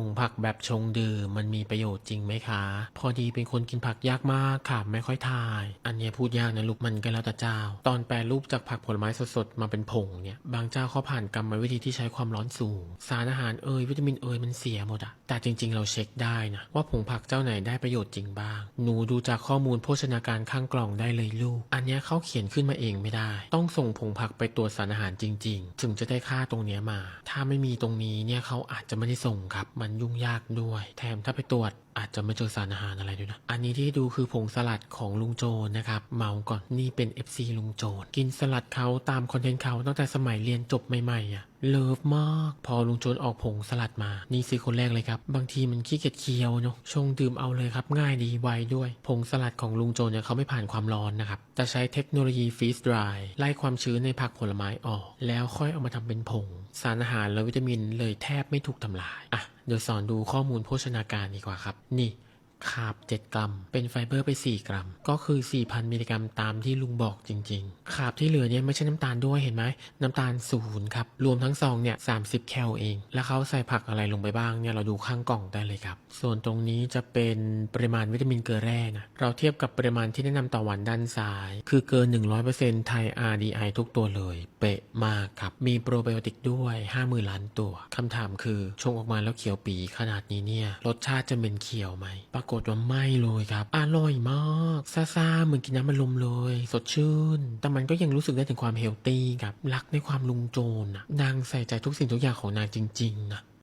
ผงผักแบบชงดื่มมันมีประโยชน์จริงไหมคะ พอดีเป็นคนกินผักยากมากค่ะไม่ค่อยทาย อันเนี้ยพูดยากนะลูกมันก็แล้วแต่เจ้า ตอนแปรรูปจากผักผลไม้สดๆมาเป็นผงเนี่ยบางเจ้าเขาผ่านกรรมวิธีที่ใช้ความร้อนสูง สารอาหารเอ่ยวิตามินเอ่ยมันเสียหมดอะแต่จริงๆ เราเช็คได้นะว่าผงผักเจ้าไหนได้ประโยชน์จริงบ้าง หนูดูจากข้อมูลโภชนาการข้างกล่องได้เลยลูก อันเนี้ยเขาเขียนขึ้นมาเองไม่ได้ ต้องส่งผงผักไปตรวจสารอาหารจริง ๆ ถึงจะได้ค่าตรงเนี้ยมา ถ้าไม่มีตรงนี้เนี่ยเขาอาจจะไม่ได้ส่งครับมันยุ่งยากด้วย แถมถ้าไปตรวจอาจจะไม่เจอสารอาหารอะไรด้วยนะ อันนี้ที่ดูคือผงสลัดของลุงโจนนะครับ เมาก่อน นี่เป็น FC ลุงโจน กินสลัดเขาตามคอนเทนต์เขาตั้งแต่สมัยเรียนจบใหม่ๆอะ เลิฟมาก พอลุงโจนออกผงสลัดมา นี่ซื้อคนแรกเลยครับ บางทีมันขี้เกียจเคี้ยวเนาะ ชงดื่มเอาเลยครับ ง่ายดีไวด้วย ผงสลัดของลุงโจนเนี่ยเขาไม่ผ่านความร้อนนะครับ จะใช้เทคโนโลยีฟรีสดรายไล่ความชื้นในผักผลไม้ออก แล้วค่อยเอามาทำเป็นผง สารอาหารและวิตามินเลยแทบไม่ถูกทำลาย อะ เดี๋ยวสอนดูข้อมูลโภชนาการดีกว่าครับ นี่ คาร์บ7 กรัม เป็นไฟเบอร์ไป 4 กรัม ก็คือ 4,000 มิลลิกรัมตามที่ลุงบอกจริง ๆ คาร์บที่เหลือเนี่ยไม่ใช่น้ำตาลด้วยเห็นไหมน้ำตาลศูนย์ครับ รวมทั้งซองเนี่ย30 แคลเอง แล้วเขาใส่ผักอะไรลงไปบ้างเนี่ยเราดูข้างกล่องได้เลยครับ ส่วนตรงนี้จะเป็นปริมาณวิตามินเกลือแร่นะเราเทียบกับปริมาณที่แนะนำต่อวันด้านซ้าย คือเกิน 100%ไทย RDI ทุกตัวเลยเป๊ะมากครับมีโปรไบโอติกด้วย50,000ล้านตัวคำถามคือชงออกมาแล้วเขียวปีขนาดนี้เนี่ยรสชาติจะเป็นเขียวไหมปรากฏว่าไม่เลยครับ อร่อยมากซ่าๆเหมือนกินน้ำมันลมเลย สดชื่น แต่มันก็ยังรู้สึกได้ถึงความเฮลตี้ครับ รักในความลุงโจนนะนางใส่ใจทุกสิ่งทุกอย่างของนางจริงๆนะ